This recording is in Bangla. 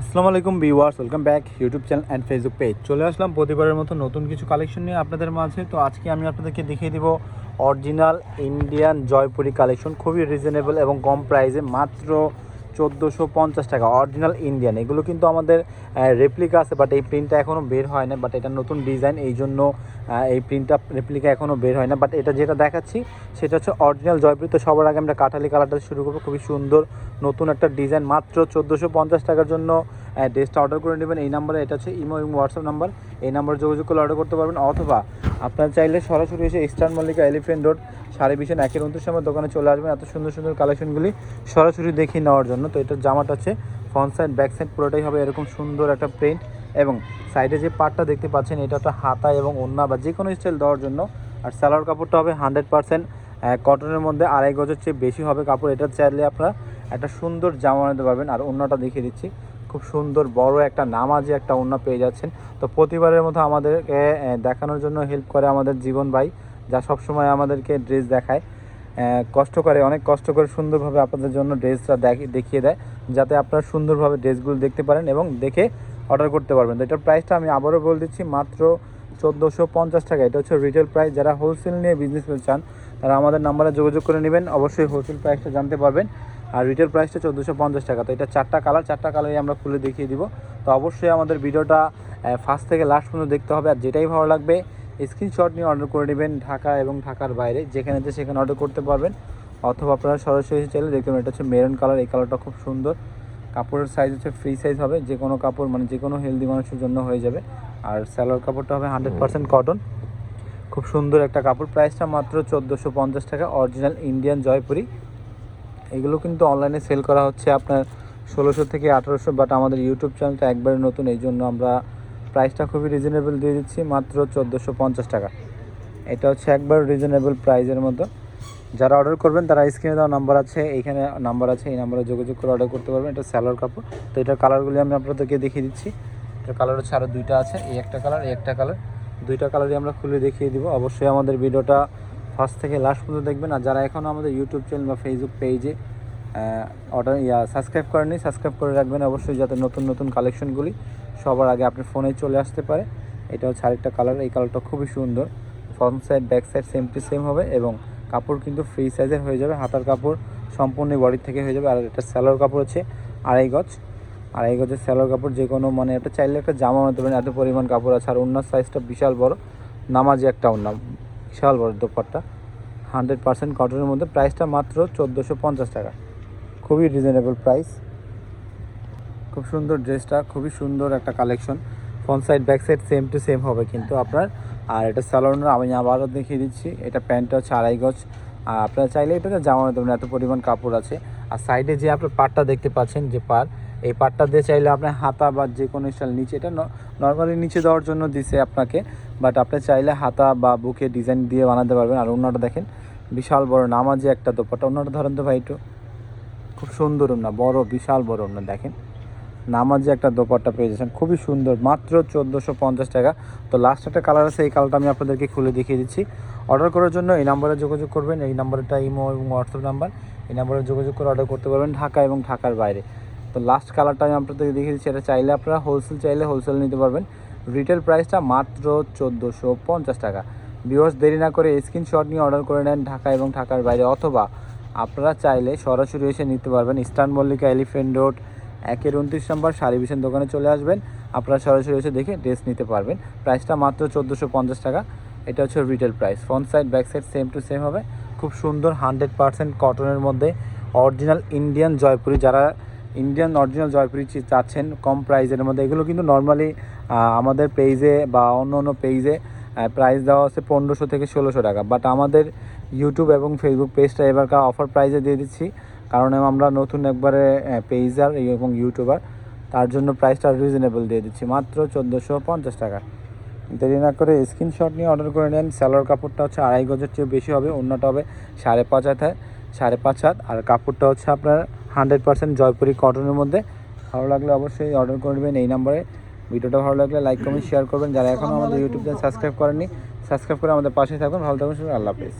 আসসালামু আলাইকুম viewers, welcome back YouTube channel and Facebook page. চলে আসলাম প্রতিবারের মতো নতুন কিছু কালেকশন নিয়ে আপনাদের মাঝে। তো আজকে আমি আপনাদেরকে দেখিয়ে দিব অরিজিনাল ইন্ডিয়ান জয়পুরি কালেকশন, খুবই রিজনেবল এবং কম প্রাইসে মাত্র চোদ্দোশো পঞ্চাশ টাকা অরিজিনাল ইন্ডিয়ান এগুলো কিন্তু আমাদের রেপ্লিকা আছে বাট এই প্রিন্টটা এখনও বের হয় না বাট এটা নতুন ডিজাইন এই জন্য এই প্রিন্টটা রেপ্লিকা এখনও বের হয় না। বাট এটা যেটা দেখাচ্ছি, সেটা হচ্ছে অরিজিনাল জয়প্রীত। সবার আগে আমরা কাঠালি কালারটা শুরু করব। খুবই সুন্দর, নতুন একটা ডিজাইন মাত্র চোদ্দোশো পঞ্চাশ টাকার জন্য ড্রেসটা অর্ডার করে নেবেন। এই নাম্বারে এটা হচ্ছে ইমো এবং হোয়াটসঅ্যাপ নাম্বার এই নাম্বারে যোগাযোগ করে অর্ডার করতে পারবেন। অথবা আপনারা চাইলে সরাসরি এসে ইস্টার্ন মল্লিকা এলিফেন্ট রোড সাড়ে বিশন একের উনত্রিশ নম্বর দোকানে চলে আসবেন। এত সুন্দর সুন্দর কালেকশনগুলি সরাসরি দেখিয়ে নেওয়ার জন্য। তো এটার জামাটা হচ্ছে ফ্রন্ট সাইড ব্যাক সাইড পুরোটাই হবে এরকম সুন্দর একটা প্রিন্ট এবং সাইডে যে পার্টটা দেখতে পাচ্ছেন, এটা একটা হাতা এবং ওন্না বা যে কোনো স্টাইল দেওয়ার জন্য। আর স্যালোয়ার কাপড়টা হবে হান্ড্রেড পার্সেন্ট কটনের মধ্যে আড়াই গজের চেয়ে বেশি হবে কাপড়। এটা চাইলে আপনারা একটা সুন্দর জামা নিতে পারবেন। আর অন্যটা দেখিয়ে দিচ্ছি। খুব সুন্দর বড় একটা নামাজি একটা ওড়না পেয়ে যাচ্ছেন। তো প্রতিবারের মতো আমাদেরকে দেখানোর জন্য হেল্প করে আমাদের জীবন ভাই, যা সবসময় আমাদেরকে ড্রেস দেখায়। কষ্ট করে, অনেক কষ্ট করে সুন্দরভাবে আপনাদের জন্য ড্রেসটা দেখিয়ে দেয়, যাতে আপনারা সুন্দরভাবে ড্রেসগুলো দেখতে পারেন এবং দেখে অর্ডার করতে পারবেন। তো এটার প্রাইসটা আমি আবারও বলে দিচ্ছি, মাত্র চোদ্দোশো পঞ্চাশ টাকা। এটা হচ্ছে রিটেল প্রাইস যারা হোলসেল নিয়ে বিজনেস করতে চান, তারা আমাদের নাম্বারে যোগাযোগ করে নেবেন। অবশ্যই হোলসেল প্রাইসটা জানতে পারবেন। আর রিটেল প্রাইসটা চোদ্দোশো পঞ্চাশ টাকা। তো এটা চারটা কালার চারটা কালারই আমরা খুলে দেখিয়ে দিব। তো অবশ্যই আমাদের ভিডিওটা ফার্স্ট থেকে লাস্ট পর্যন্ত দেখতে হবে। আর যেটাই ভালো লাগবে স্ক্রিনশট নিয়ে অর্ডার করে নেবেন ঢাকা এবং ঢাকার বাইরে। যেখানে যে সেখানে অর্ডার করতে পারবেন। অথবা আপনারা সরাসরি চাইলে দেখতে পারেন, এটা হচ্ছে মেরুন কালার এই কালারটা খুব সুন্দর। কাপড়ের সাইজ হচ্ছে ফ্রি সাইজ হবে। যে কোনো কাপড় মানে যে কোনো হেলদি মানুষের জন্য হয়ে যাবে। আর স্যালোয়ার কাপড়টা হবে হান্ড্রেড পার্সেন্ট কটন খুব সুন্দর একটা কাপড়। প্রাইসটা মাত্র চোদ্দোশো পঞ্চাশ টাকা। অরিজিনাল ইন্ডিয়ান জয়পুরি এগুলো কিন্তু অনলাইনে সেল করা হচ্ছে আপনার ষোলোশো থেকে আঠারোশো বাট আমাদের ইউটিউব চ্যানেলটা একবারে নতুন, এই জন্য আমরা প্রাইসটা খুবই রিজনেবল দিয়ে দিচ্ছি, মাত্র চোদ্দোশো পঞ্চাশ টাকা। এটা হচ্ছে একবার রিজনেবল প্রাইসের মতো। যারা অর্ডার করবেন, তারা স্ক্রিনে দেওয়া নাম্বার আছে, এইখানে নাম্বার আছে, এই নাম্বারে যোগাযোগ করে অর্ডার করতে পারবেন, এটা স্যালোর কাপড়। তো এটার কালারগুলি আমি আপনাদেরকে দেখিয়ে দিচ্ছি। এটার কালার হচ্ছে আরও দুইটা আছে, এই একটা কালার এই একটা কালার দুইটা কালারই আমরা খুলে দেখিয়ে দিব। অবশ্যই আমাদের ভিডিওটা ফার্স্ট থেকে লাস্ট পর্যন্ত দেখবেন। আর যারা এখনও আমাদের ইউটিউব চ্যানেল বা ফেসবুক পেজে অর্ডার ইয়া সাবস্ক্রাইব করেননি সাবস্ক্রাইব করে রাখবেন অবশ্যই যাতে নতুন নতুন কালেকশনগুলি সবার আগে আপনার ফোনে চলে আসতে পারে। এটা হচ্ছে আরেকটা কালার এই কালারটা খুবই সুন্দর। Front side back side same to same হবে এবং কাপড় কিন্তু ফ্রি সাইজের হয়ে যাবে। হাতার কাপড় সম্পূর্ণ বডির থেকে হয়ে যাবে। আর এটা স্যালোর কাপড় হচ্ছে আড়াই গজ। আড়াই গজের স্যালোর কাপড় যে কোনো মানে এটা চাইলে একটা জামা বানাতে পারেন। এত পরিমাণ কাপড় আছে। আর ওনার সাইজটা বিশাল বড়। নামাজি একটা ওনা বিশাল বড় দোপাট্টা। হান্ড্রেড পার্সেন্ট কটনের মধ্যে প্রাইসটা মাত্র চোদ্দোশো পঞ্চাশ টাকা। খুবই রিজনেবল প্রাইস। খুব সুন্দর ড্রেসটা, খুবই সুন্দর একটা collection. Front side, back side same to same হবে কিন্তু আপনার। আর এটা স্যালোনের আমি আবারও দেখিয়ে দিচ্ছি, এটা প্যান্টটা হচ্ছে আড়াই গজ। আর আপনারা চাইলে এটাতে জামা পারেন, এত পরিমাণ কাপড় আছে। আর সাইডে যে আপনার পাটটা দেখতে পাচ্ছেন, যে পার, এই পাটটা দিয়ে চাইলে আপনার হাতা বা যে কোনো স্টাইল নিচে, এটা নর্মালি নিচে দেওয়ার জন্য দিছে আপনাকে। বাট আপনি চাইলে হাতা বা বুকে ডিজাইন দিয়ে বানাতে পারবেন। আর অন্যটা দেখেন, বিশাল বড় নামাজি একটা দোপাটা অন্যটা ধরেন তো ভাই একটু খুব সুন্দর না বড়, বিশাল বড় না দেখেন। নামাজে একটা দোপাট্টা পেয়ে যাচ্ছেন, খুবই সুন্দর, মাত্র চোদ্দোশো পঞ্চাশ টাকা। তো লাস্ট একটা কালার আছে, এই কালারটা আমি আপনাদেরকে খুলে দেখিয়ে দিচ্ছি। অর্ডার করার জন্য এই নাম্বারে যোগাযোগ করবেন, এই নাম্বারটা ইমো এবং হোয়াটসঅ্যাপ নাম্বার এই নাম্বারে যোগাযোগ করে অর্ডার করতে পারবেন ঢাকা এবং ঢাকার বাইরে। তো লাস্ট কালারটা আমি আপনাদেরকে দেখিয়ে দিচ্ছি, এটা চাইলে আপনারা হোলসেল চাইলে হোলসেল নিতে পারবেন। রিটেল প্রাইসটা মাত্র চোদ্দোশো পঞ্চাশ টাকা। বিওয়ার্স দেরি না করে স্ক্রিনশট নিয়ে অর্ডার করে নেন ঢাকা এবং ঢাকার বাইরে, অথবা আপনারা চাইলে সরাসরি এসে নিতে পারবেন ইস্টার্ন মল্লিকা এলিফেন্ট রোড, একের উনত্রিশ নম্বর শাড়ি বিশন দোকানে চলে আসবেন। আপনারা সরাসরি এসে দেখে ড্রেস নিতে পারবেন। প্রাইসটা মাত্র চোদ্দোশো পঞ্চাশ টাকা। এটা হচ্ছে retail price. Front side, back side same to same হবে। খুব সুন্দর হান্ড্রেড পার্সেন্ট কটনের মধ্যে অরিজিনাল ইন্ডিয়ান জয়পুরি। যারা ইন্ডিয়ান অরিজিনাল জয়পুরি চি- চাচ্ছেন কম প্রাইসের মধ্যে। এগুলো কিন্তু নর্মালি আমাদের পেজে বা অন্য অন্য পেজে প্রাইস দেওয়া আছে পনেরোশো থেকে ষোলোশো টাকা। বাট আমাদের ইউটিউব এবং ফেসবুক পেজটা এবারকার অফার প্রাইসে দিয়ে দিচ্ছি। কারণ আমরা নতুন একবারে পেজার এবং ইউটিউবার তার জন্য প্রাইসটা রিজনেবল দিয়ে দিচ্ছি। মাত্র চোদ্দোশো পঞ্চাশ টাকা। দেরি না করে স্ক্রিনশট নিয়ে অর্ডার করে নেন। স্যালোয়ার কাপড়টা হচ্ছে আড়াই গজের চেয়ে বেশি হবে, অন্যটা হবে সাড়ে পাঁচ হাতে, সাড়ে পাঁচ হাত। আর কাপড়টা হচ্ছে আপনার হান্ড্রেড পার্সেন্ট জয়পুরি কটনের মধ্যে। ভালো লাগলে অবশ্যই অর্ডার করে নেবেন এই নাম্বারে। ভিডিওটা ভালো লাগলে লাইক কমেন্ট শেয়ার করবেন। যারা এখনও আমাদের ইউটিউব চ্যানেল সাবস্ক্রাইব করেননি সাবস্ক্রাইব করে আমাদের পাশে থাকুন। ভালো থাকুন। আল্লাহ হাফিজ।